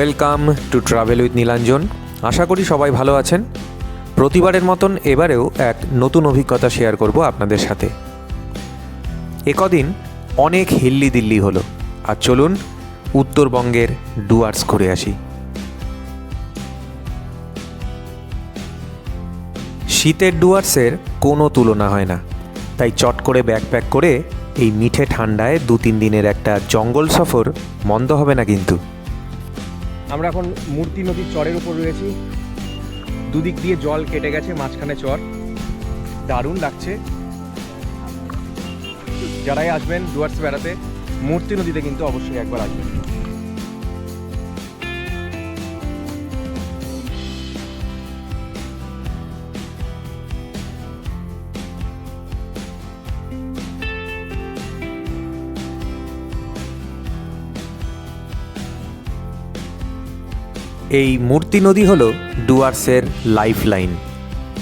Welcome to travel with Nilanjan আশা করি সবাই ভালো আছেন। প্রতিবারের মতন এবারেও এক নতুন অভিজ্ঞতা শেয়ার করব আপনাদের সাথে। একদিন অনেক হিল্লি দিল্লি হলো। আর চলুন উত্তরবঙ্গের ডুয়ার্স ঘুরে আসি। শীতের ডুয়ার্সের কোনো তুলনা হয় না। তাই চট করে ব্যাকপ্যাক করে এই মিঠে ঠান্ডায় দু তিন দিনের একটা জঙ্গল সফর মন্দ হবে না কিন্তু। আমরা এখন মূর্তি নদীর চরের উপর রয়েছি। দুদিক দিয়ে জল কেটে গেছে মাঝখানে চর। দারুণ লাগছে। যারাই আসবেন ডুয়ার্স বেড়াতে, মূর্তি নদীতে কিন্তু অবশ্যই একবার আসবেন। এই মূর্তি নদী হল ডুয়ার্সের লাইফ লাইন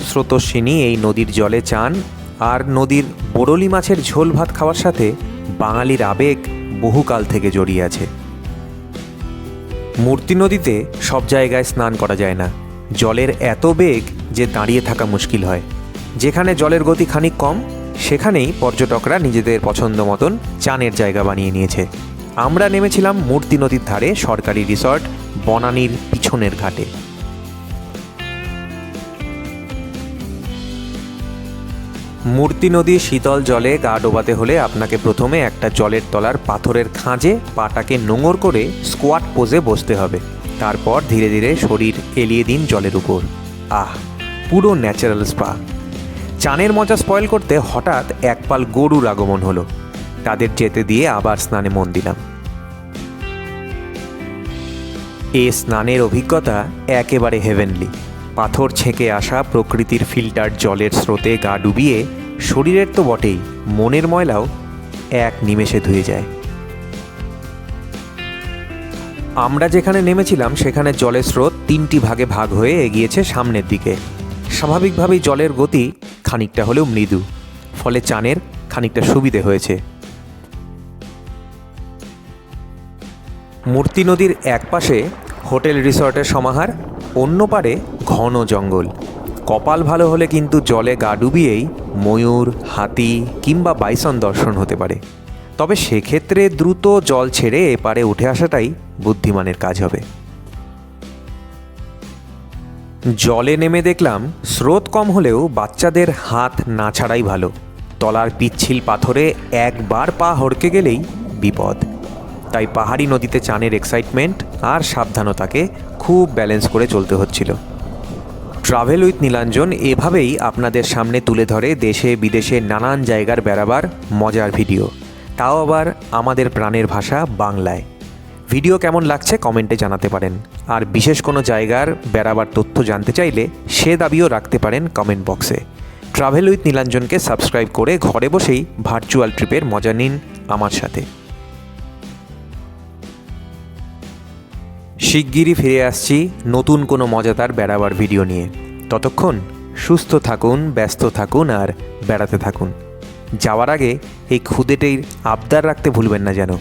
স্রোতস্বিনী এই নদীর জলে চান আর নদীর বরলি মাছের ঝোল ভাত খাওয়ার সাথে বাঙালির আবেগ বহুকাল থেকে জড়িয়ে আছে। মূর্তি নদীতে সব জায়গায় স্নান করা যায় না। জলের এত বেগ যে দাঁড়িয়ে থাকা মুশকিল হয়। যেখানে জলের গতি খানিক কম, সেখানেই পর্যটকরা নিজেদের পছন্দ মতন চানের জায়গা বানিয়ে নিয়েছে। আমরা নেমেছিলাম মূর্তি নদীর ধারে সরকারি রিসর্ট বনানীর পিছনের ঘাটে। মূর্তি নদীর শীতল জলে গা ডোবাতে হলে আপনাকে প্রথমে একটা জলের তলার পাথরের খাঁজে পাটাকে নোঙর করে স্কোয়াট পোজে বসতে হবে। তারপর ধীরে ধীরে শরীর এলিয়ে দিন জলের উপর। আহ, পুরো ন্যাচারাল স্পা। চানের মজা স্পয়েল করতে হঠাৎ একপাল গরুর আগমন হলো। তাদের যেতে দিয়ে আবার স্নানে মন দিলাম। এ স্নানের অভিজ্ঞতা একেবারে হেভেনলি পাথর ছেঁকে আসা প্রকৃতির ফিল্টার জলের স্রোতে গা ডুবিয়ে শরীরের তো বটেই, মনের ময়লাও এক নিমেষে ধুয়ে যায়। আমরা যেখানে নেমেছিলাম, সেখানে জলের স্রোত তিনটি ভাগে ভাগ হয়ে এগিয়েছে সামনের দিকে। স্বাভাবিকভাবেই জলের গতি খানিকটা হলেও মৃদু, ফলে চানের খানিকটা সুবিধে হয়েছে। মূর্তি নদীর এক পাশে হোটেল রিসর্টের সমাহার, অন্য পারে ঘন জঙ্গল। কপাল ভালো হলে কিন্তু জলে গা ডুবিয়েই ময়ূর, হাতি কিংবা বাইসন দর্শন হতে পারে। তবে সেক্ষেত্রে দ্রুত জল ছেড়ে এপারে উঠে আসাটাই বুদ্ধিমানের কাজ হবে। জলে নেমে দেখলাম স্রোত কম হলেও বাচ্চাদের হাত না ছাড়াই ভালো। তলার পিচ্ছিল পাথরে একবার পা হড়কে গেলেই বিপদ। তাই পাহাড়ি নদীতে চানের এক্সাইটমেন্ট আর সাবধানতাকে খুব ব্যালেন্স করে চলতে হচ্ছিল। ট্রাভেল উইথ নীলাঞ্জন এভাবেই আপনাদের সামনে তুলে ধরে দেশে বিদেশে নানান জায়গার বেড়াবার মজার ভিডিও তাও আবার আমাদের প্রাণের ভাষা বাংলায়। ভিডিও কেমন লাগছে কমেন্টে জানাতে পারেন। আর বিশেষ কোনো জায়গার বেড়াবার তথ্য জানতে চাইলে সে দাবিও রাখতে পারেন কমেন্ট বক্সে ট্রাভেল উইথ নীলাঞ্জনকে সাবস্ক্রাইব করে ঘরে বসেই ভার্চুয়াল ট্রিপের মজা নিন আমার সাথে। শিগগিরই ফিরে আসছি নতুন কোনো মজাদার বেড়াবার ভিডিও নিয়ে। ততক্ষণ সুস্থ থাকুন, ব্যস্ত থাকুন আর বেড়াতে থাকুন। যাওয়ার আগে এই ক্ষুদেটির আবদার রাখতে ভুলবেন না যেন।